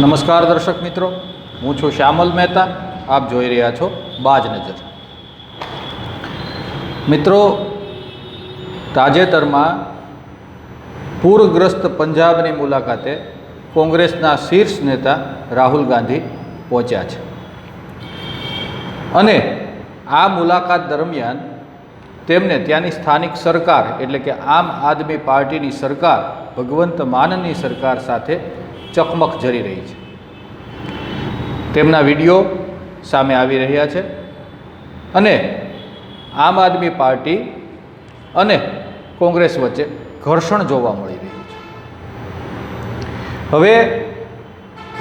નમસ્કાર દર્શક મિત્રો, હું છું શ્યામલ મહેતા, આપ જોઈ રહ્યા છો બાજ નજર. મિત્રો, તાજેતરમાં પૂરગ્રસ્ત પંજાબની મુલાકાતે કોંગ્રેસના શીર્ષ નેતા રાહુલ ગાંધી પહોંચ્યા છે. અને આ મુલાકાત દરમિયાન તેમને ત્યાંની સ્થાનિક સરકાર, એટલે કે આમ આદમી પાર્ટીની સરકાર, ભગવંત માનની સરકાર સાથે ચકમક જરી રહી છે. તેમના વીડિયો સામે આવી રહ્યા છે અને આમ આદમી પાર્ટી અને કોંગ્રેસ વચ્ચે ઘર્ષણ જોવા મળી રહ્યું છે. હવે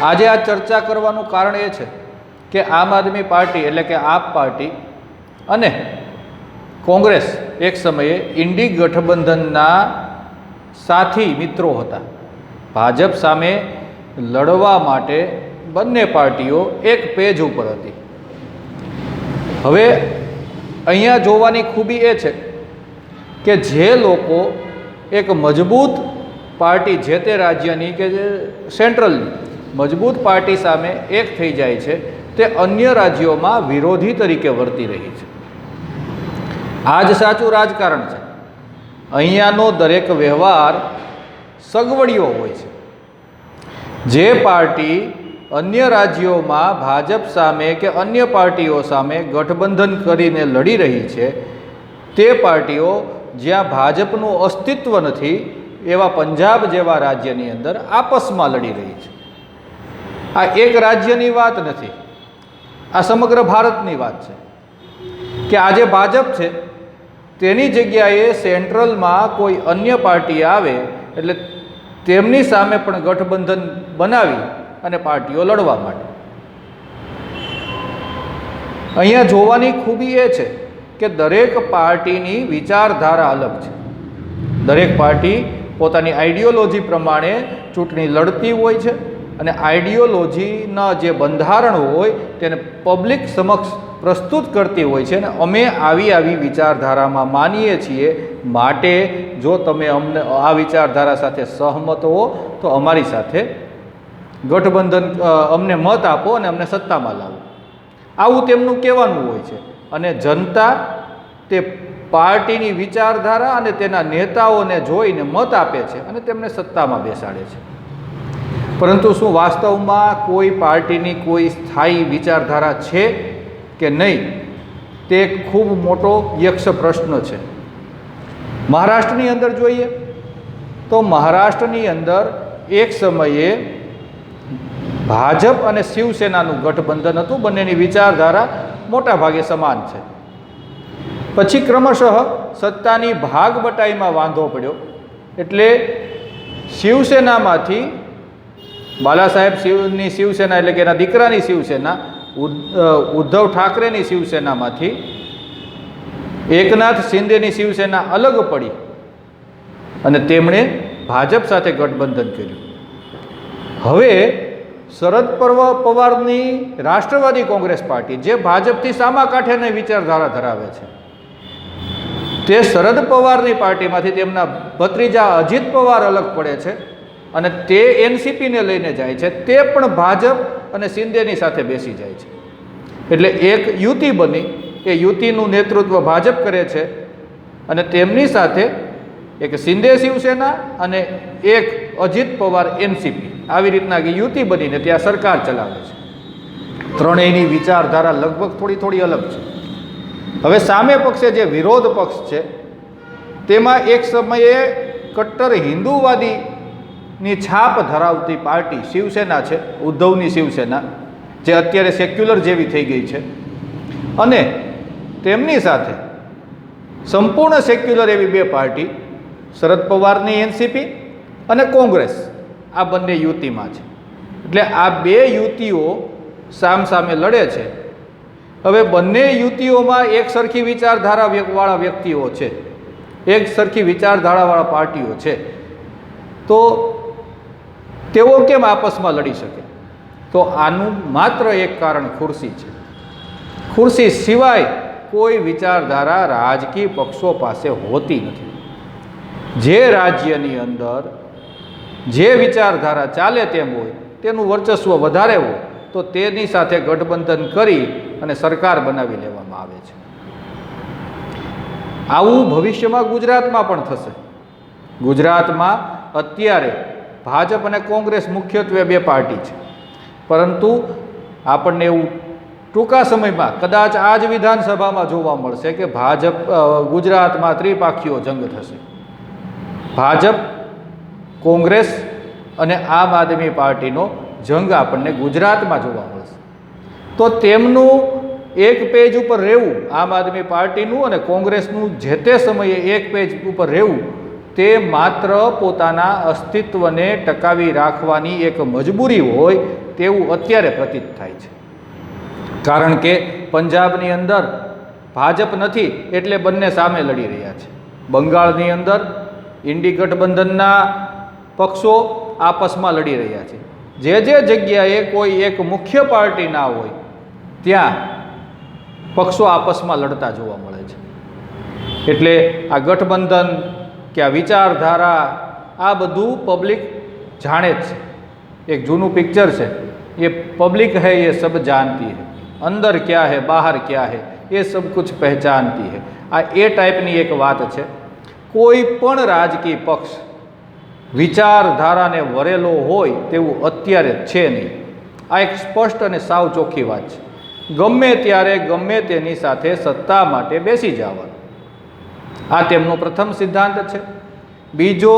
આજે આ ચર્ચા કરવાનું કારણ એ છે કે આમ આદમી પાર્ટી એટલે કે આપ પાર્ટી અને કોંગ્રેસ એક સમયે ઇન્ડી ગઠબંધનના સાથી મિત્રો હતા. ભાજપ સામે લડવા માટે બંને પાર્ટીઓ એક પેજ ઉપર હતી. હવે અહીંયા જોવાની ખૂબી એ છે કે જે લોકો એક મજબૂત પાર્ટી જે તે રાજ્યની કે જે સેન્ટ્રલની મજબૂત પાર્ટી સામે એક થઈ જાય છે, તે અન્ય રાજ્યોમાં વિરોધી તરીકે વર્તી રહી છે. આ જ સાચું રાજકારણ છે. અહીંયાનો દરેક વ્યવહાર સગવડીઓ હોય છે. જે પાર્ટી અન્ય રાજ્યોમાં ભાજપ સામે કે અન્ય પાર્ટીઓ સામે ગઠબંધન કરીને લડી રહી છે, તે પાર્ટીઓ જ્યાં ભાજપનું અસ્તિત્વ નથી, એવા પંજાબ જેવા રાજ્યની અંદર આપસમાં લડી રહી છે. આ એક રાજ્યની વાત નથી, આ સમગ્ર ભારતની વાત છે. કે આજે ભાજપ છે, તેની જગ્યાએ સેન્ટ્રલમાં કોઈ અન્ય પાર્ટી આવે, એટલે તેમની સામે પણ ગઠબંધન બનાવી અને પાર્ટીઓ લડવા માટે અહીંયા જોવાની ખૂબી એ છે કે દરેક પાર્ટીની વિચારધારા અલગ છે. દરેક પાર્ટી પોતાની આઈડિયોલોજી પ્રમાણે ચૂંટણી લડતી હોય છે અને આઈડિયોલોજીના જે બંધારણ હોય તેને પબ્લિક સમક્ષ પ્રસ્તુત કરતી હોય છે અને અમે આવી આવી વિચારધારામાં માનીએ છીએ, માટે જો તમે અમને આ વિચારધારા સાથે સહમત હો, તો અમારી સાથે ગઠબંધન અમને મત આપો અને અમને સત્તામાં લાવો. આવું તેમનું કહેવાનું હોય છે. અને જનતા તે પાર્ટીની વિચારધારા અને તેના નેતાઓને જોઈને મત આપે છે અને તેમને સત્તામાં બેસાડે છે. પરંતુ શું વાસ્તવમાં કોઈ પાર્ટીની કોઈ સ્થાયી વિચારધારા છે? કે નહીં, તે ખૂબ મોટો યક્ષ પ્રશ્ન છે. મહારાષ્ટ્રની અંદર જોઈએ, તો મહારાષ્ટ્રની અંદર એક સમયે ભાજપ અને શિવસેનાનું ગઠબંધન હતું, બંનેની વિચારધારા મોટા ભાગે સમાન છે. પછી ક્રમશઃ સત્તાની ભાગ બટાઈમાં વાંધો પડ્યો, એટલે શિવસેનામાંથી બાલા સાહેબ શિવની શિવસેના એટલે કે એના દીકરાની શિવસેના ઉદ્ધવ ઠાકરેની શિવસેનામાંથી એકનાથ શિંદેની શિવસેના અલગ પડી અને તેમણે ભાજપ સાથે ગઠબંધન કર્યું. હવે શરદ પર્વ, પવારની રાષ્ટ્રવાદી કોંગ્રેસ પાર્ટી જે ભાજપથી સામા કાંઠેની વિચારધારા ધરાવે છે, તે શરદ પવારની પાર્ટીમાંથી તેમના ભત્રીજા અજીત પવાર અલગ પડે છે અને તે એનસીપીને લઈને જાય છે. તે પણ ભાજપ અને શિંદેની સાથે બેસી જાય છે. એટલે એક યુતિ બની, એ યુતિનું નેતૃત્વ ભાજપ કરે છે અને તેમની સાથે એક શિંદે શિવસેના અને એક અજીત પવાર એનસીપી. આવી રીતના યુતિ બનીને ત્યાં સરકાર ચલાવે છે. ત્રણેયની વિચારધારા લગભગ થોડી થોડી અલગ છે. હવે સામે પક્ષે જે વિરોધ પક્ષ છે, તેમાં એક સમયે કટ્ટર હિન્દુવાદીની છાપ ધરાવતી પાર્ટી શિવસેના છે, ઉદ્ધવની શિવસેના, જે અત્યારે સેક્યુલર જેવી થઈ ગઈ છે. અને તેમની સાથે સંપૂર્ણ સેક્યુલર એવી બે પાર્ટી, શરદ પવારની એનસીપી અને કોંગ્રેસ, આ બંને યુતિમાં છે. એટલે આ બે યુતિઓ સામસામે લડે છે. હવે બંને યુતિઓમાં એક સરખી વિચારધારા વાળા વ્યક્તિઓ છે. એક સરખી વિચારધારાવાળા પાર્ટીઓ છે. તો તેઓ કેમ આપસમાં લડી શકે? તો આનું માત્ર એક કારણ ખુરશી છે. ખુરશી સિવાય કોઈ વિચારધારા રાજકીય પક્ષો પાસે હોતી નથી. જે રાજ્યની અંદર જે વિચારધારા ચાલે તેમ હોય, તેનું વર્ચસ્વ વધારે હોય, તો તેની સાથે ગઠબંધન કરી અને સરકાર બનાવી લેવામાં આવે છે. આવું ભવિષ્યમાં ગુજરાતમાં પણ થશે. ગુજરાતમાં અત્યારે ભાજપ અને કોંગ્રેસ મુખ્યત્વે બે પાર્ટી છે. પરંતુ આપણને એવું ટૂંકા સમયમાં કદાચ આ જ વિધાનસભામાં જોવા મળશે કે ભાજપ ગુજરાતમાં ત્રિપાખીઓ જંગ થશે. ભાજપ, કોંગ્રેસ અને આમ આદમી પાર્ટીનો જંગ આપણને ગુજરાતમાં જોવા મળશે. તો તેમનું એક પેજ ઉપર રહેવું, આમ આદમી પાર્ટીનું અને કોંગ્રેસનું જે તે સમયે એક પેજ ઉપર રહેવું તે માત્ર પોતાના અસ્તિત્વને ટકાવી રાખવાની એક મજબૂરી હોય તેવું અત્યારે પ્રતીત થાય છે. કારણ કે પંજાબની અંદર ભાજપ નથી એટલે બંને સામે લડી રહ્યા છે. બંગાળની અંદર ઇન્ડી ગઠબંધનના પક્ષો આપસમાં લડી રહ્યા છે. જે જે જગ્યાએ કોઈ એક મુખ્ય પાર્ટી ના હોય, ત્યાં પક્ષો આપસમાં લડતા જોવા મળે છે. એટલે આ ગઠબંધન કે આ વિચારધારા આ બધું પબ્લિક જાણે જ છે. એક જૂનું પિક્ચર છે. એ પબ્લિક હૈ, એ સબ જાણતી હૈ. અંદર ક્યાં હે, બહાર ક્યાં હૈ, એ સબ કુછ પહેચાનતી હે. આ એ ટાઈપની એક વાત છે. કોઈ પણ રાજકીય પક્ષ વિચારધારાને વરેલો હોય તેવું અત્યારે છે નહીં. આ એક સ્પષ્ટ અને સાવ ચોખ્ખી વાત છે. ગમે ત્યારે ગમે તેની સાથે સત્તા માટે બેસી જવાનું. આ તેમનો પ્રથમ સિદ્ધાંત છે. બીજો,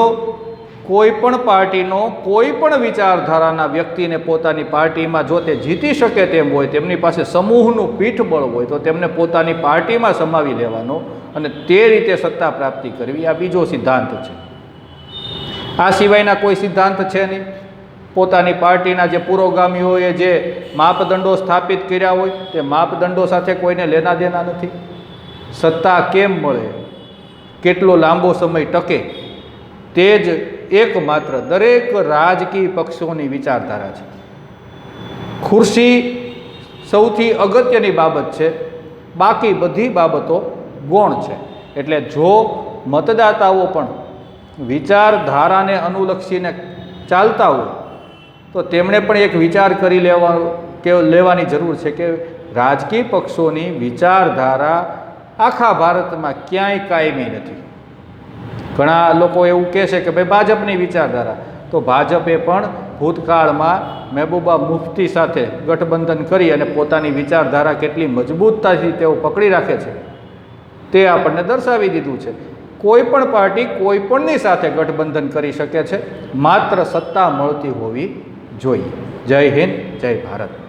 કોઈ પણ પાર્ટીનો કોઈ પણ વિચારધારાના વ્યક્તિને પોતાની પાર્ટીમાં જો તે જીતી શકે તેમ હોય, તેમની પાસે સમૂહનું પીઠબળ હોય, તો તેમને પોતાની પાર્ટીમાં સમાવી લેવાનો અને તે રીતે સત્તા પ્રાપ્તિ કરવી આ બીજો સિદ્ધાંત છે. આ સિવાયના કોઈ સિદ્ધાંત છે નહીં. પોતાની પાર્ટીના જે પુરોગામીઓએ જે માપદંડો સ્થાપિત કર્યા હોય, તે માપદંડો સાથે કોઈને લેના દેના નથી. સત્તા કેમ મળે? કેટલો લાંબો સમય ટકે તે જ એકમાત્ર દરેક રાજકીય પક્ષોની વિચારધારા છે. ખુરશી સૌથી અગત્યની બાબત છે, બાકી બધી બાબતો ગૌણ છે. એટલે જો મતદાતાઓ પણ વિચારધારાને અનુલક્ષીને ચાલતા હોય, તો તેમણે પણ એક વિચાર કરી લેવા કે લેવાની જરૂર છે કે રાજકીય પક્ષોની વિચારધારા આખા ભારતમાં ક્યાંય કાયમી નથી. ઘણા લોકો એવું કહે છે કે ભાઈ ભાજપની વિચારધારા. તો ભાજપે પણ ભૂતકાળમાં મહેબૂબા મુફ્તી સાથે ગઠબંધન કરી અને પોતાની વિચારધારા કેટલી મજબૂતતાથી તેઓ પકડી રાખે છે. તે આપણને દર્શાવી દીધું છે. કોઈ પણ પાર્ટી કોઈ પણની સાથે ગઠબંધન કરી શકે છે. માત્ર સત્તા મળતી હોવી જોઈએ. જય હિન્દ, જય ભારત.